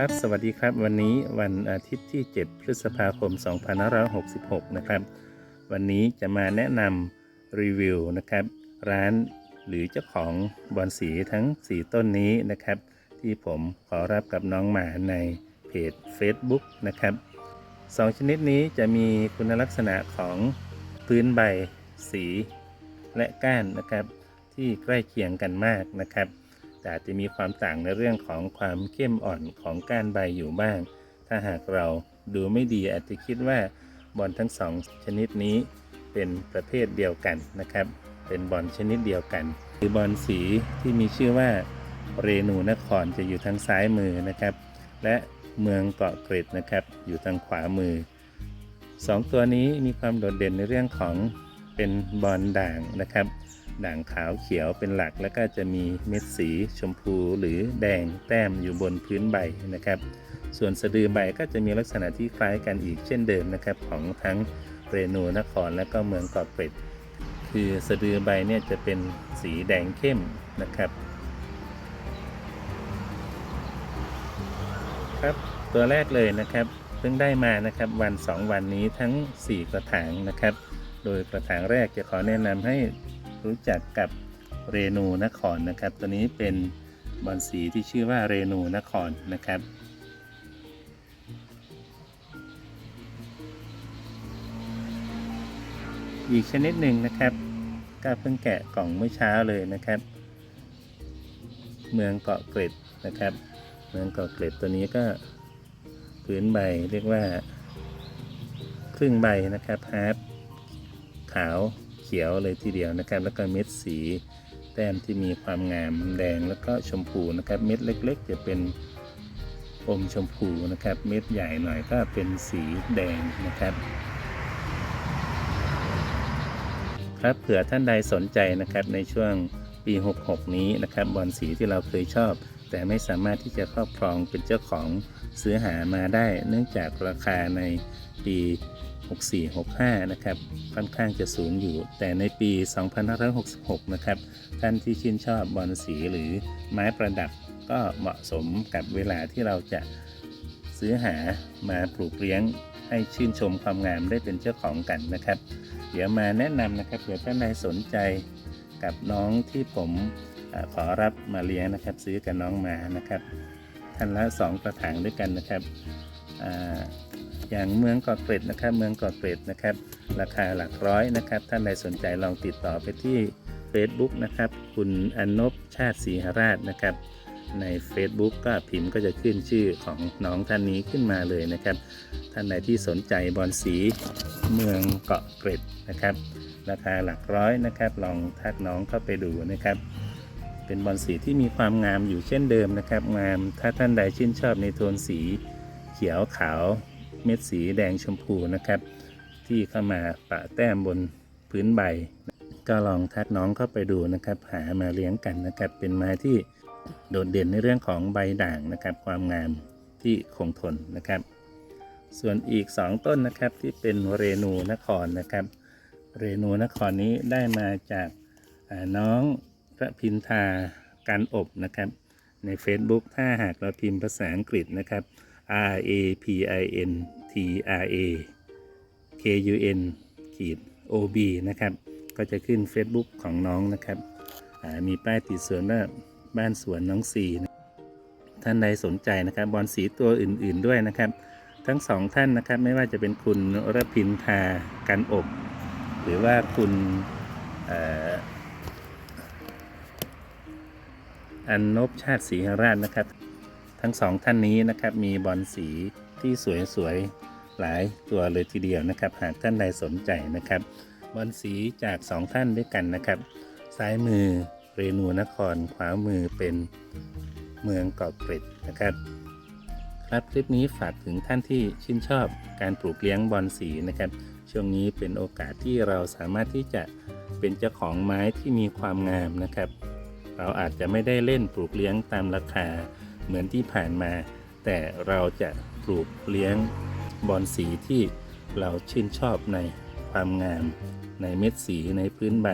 ครับสวัสดีครับวันนี้วันอาทิตย์ที่ 7 พฤษภาคม 2566 นะครับ วันนี้จะมาแนะนำรีวิวนะครับ ร้านหรือเจ้าของบอนสีทั้ง 4 ต้นนี้นะครับ ที่ผมขอรับกับน้องหมาในเพจ Facebook นะครับสองชนิดนี้จะมีคุณลักษณะของพื้นใบสีและก้านนะครับ ที่ใกล้เคียงกันมากนะครับ แต่อาจจะมีความต่างในเรื่องของความเข้มอ่อนของก้านใบอยู่บ้าง ถ้าหากเราดูไม่ดีอาจจะคิดว่าบอลทั้งสองชนิดนี้เป็นประเภทเดียวกันนะครับ เป็นบอลชนิดเดียวกัน คือบอลสีที่มีชื่อว่าเรนูนครจะอยู่ทางซ้ายมือนะครับ และเมืองเกาะเกร็ดนะครับ อยู่ทางขวามือสองตัวนี้มีความโดดเด่นในเรื่องของเป็นบอลด่างนะครับ ด่างขาวเขียวเป็นหลัก แล้วก็จะมีเม็ดสีชมพูหรือแดงแต้มอยู่บนพื้นใบนะครับ ส่วนสะดือใบก็จะมีลักษณะที่คล้ายกันอีกเช่นเดิมนะครับของทั้งเรนูนครและก็เมืองเกาะเกร็ดคือสะดือใบเนี่ยจะเป็นสีแดงเข้มนะครับ ครับตัวแรกเลยนะครับเพิ่งได้มานะครับวัน 2 วันนี้ทั้ง 4 กระถางนะครับ โดยกระถางแรกจะขอแนะนำให้ รู้จักกับเรนูนครนะครับ ตัวนี้เป็นบอนสีที่ชื่อว่าเรนูนครนะครับอีกชนิดหนึ่งนะครับก็เพิ่งแกะกล่องเมื่อเช้าเลยนะครับ เมืองเกาะเกร็ดนะครับ เมืองเกาะเกร็ดตัวนี้ก็พื้นใบเรียกว่า ครึ่งใบนะครับฮาร์ปขาว เขียวเลยทีเดียวนะครับ แล้วก็เม็ดสีแต้มที่มีความงามแดงแล้วก็ชมพูนะครับ เม็ดเล็ก ๆ จะเป็นอมชมพูนะครับ เม็ดใหญ่หน่อยก็เป็นสีแดงนะครับ ครับเผื่อท่านใดสนใจนะครับในช่วงปี 66 นี้นะครับบอลสีที่เราเคยชอบ แต่ไม่สามารถที่จะครอบครองเป็นเจ้าของซื้อหามาได้ เนื่องจากราคาในปี 64-65 นะครับค่อนข้างจะสูงอยู่ แต่ในปี 2566 นะครับ ท่านที่ชื่นชอบบอลสีหรือไม้ประดับก็เหมาะสมกับเวลาที่เราจะซื้อหามาปลูกเลี้ยงให้ชื่นชมความงามได้เป็นเจ้าของกันนะครับ เดี๋ยวมาแนะนำนะครับเผื่อท่านใดสนใจกับน้องที่ผม ขอรับมาเลี้ยงนะครับ ซื้อกับน้องมานะครับท่านละสองกระถางด้วยกันนะครับอย่างเมืองเกาะเกร็ดนะครับ เมืองเกาะเกร็ดนะครับ ราคาหลักร้อยนะครับ ท่านใดสนใจลองติดต่อไปที่ Facebook นะครับ คุณอนนบชาติศรีหราชนะครับ ใน Facebook ก็พิมพ์ก็จะขึ้นชื่อของน้องท่านนี้ขึ้นมาเลยนะครับ ท่านใดที่สนใจบอลสีเมืองเกาะเกร็ดนะครับ ราคาหลักร้อยนะครับ ลองทักน้องเข้าไปดูนะครับ เป็นบอลสีที่มีความงามอยู่เช่นเดิมนะครับ งามถ้าท่านใดชื่นชอบในโทนสีเขียวขาว เม็ดสีแดงชมพูนะครับ ที่เข้ามาปะแต้มบนพื้นใบ ก็ลองทักน้องเข้าไปดูนะครับ หามาเลี้ยงกันนะครับ เป็นไม้ที่โดดเด่นในเรื่องของใบด่างนะครับ ความงามที่คงทนนะครับ ส่วนอีก 2 ต้นนะครับที่เป็นเรนูนครนะครับ เรนูนครนี้ได้มาจากน้อง พระพินทาการอบนะครับ ใน Facebook ถ้าหากเราพิมพ์ภาษาอังกฤษนะครับ R A P I N T R A K U N ขีด O B นะครับ ก็จะขึ้น Facebook ของน้องนะครับมีป้ายติดสวนว่าบ้านสวนน้องสีนะท่านใดสนใจนะครับบอลสีตัวอื่นๆด้วยนะครับ ทั้งสองท่านนะครับไม่ว่าจะเป็นคุณรพินทากันอบ หรือว่าคุณ อันนบชาติศรีหราชนะครับ ทั้งสองท่านนี้นะครับมีบอลสีที่สวยๆหลายตัวเลยทีเดียวนะครับ หากท่านใดสนใจนะครับ บอลสีจากสองท่านด้วยกันนะครับ ซ้ายมือเรนูนคร ขวามือเป็นเมืองเกาะเกร็ดนะครับ ครับคลิปนี้ฝากถึงท่านที่ชื่นชอบการปลูกเลี้ยงบอนสีนะครับ ช่วงนี้เป็นโอกาสที่เราสามารถที่จะเป็นเจ้าของไม้ที่มีความงามนะครับ เราอาจจะไม่ได้เล่นปลูกเลี้ยงตามราคาเหมือนที่ผ่านมา แต่เราจะปลูกเลี้ยงบอนสีที่เราชื่นชอบในความงาม ในเม็ดสีในพื้นใบ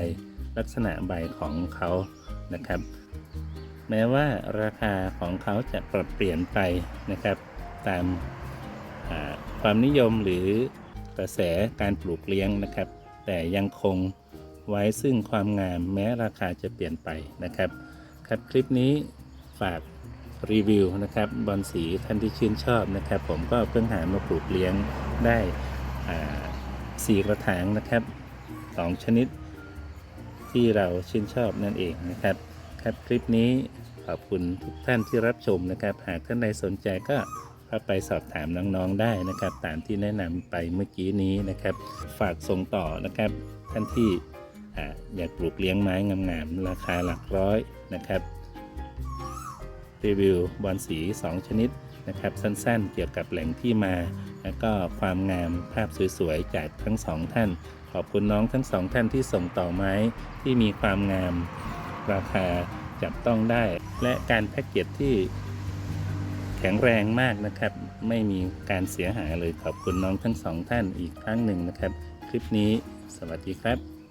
ลักษณะใบของเขานะครับ แม้ว่าราคาของเขาจะปรับเปลี่ยนไปนะครับ ตามความนิยมหรือกระแสการปลูกเลี้ยงนะครับ แต่ยังคง ไว้ซึ่งความงามแม้ราคาจะเปลี่ยนไปนะครับ ครับคลิปนี้ฝากรีวิวนะครับบอลสีท่านที่ชื่นชอบนะครับ ผมก็เพิ่งหามาปลูกเลี้ยงได้สี่กระถางนะครับสองชนิดที่เราชื่นชอบนั่นเองนะครับ ครับคลิปนี้ขอบคุณทุกท่านที่รับชมนะครับ หากท่านใดสนใจก็เข้าไปสอบถามน้องๆได้นะครับ ตามที่แนะนำไปเมื่อกี้นี้นะครับ ฝากส่งต่อนะครับท่านที่ อยากปลูกเลี้ยงไม้งามๆราคาหลักร้อยนะครับรีวิวบอลสี 2 ชนิดนะครับสั้นๆ เกี่ยวกับแหล่งที่มา และก็ความงามภาพสวยๆ จากทั้งสองท่าน ขอบคุณน้องทั้งสองท่านที่ส่งต่อไม้ที่มีความงามราคาจับต้องได้ และการแพ็กเกจที่แข็งแรงมากนะครับ ไม่มีการเสียหายเลยขอบคุณน้องทั้งสองท่านอีกครั้งหนึ่งนะครับ คลิปนี้สวัสดีครับ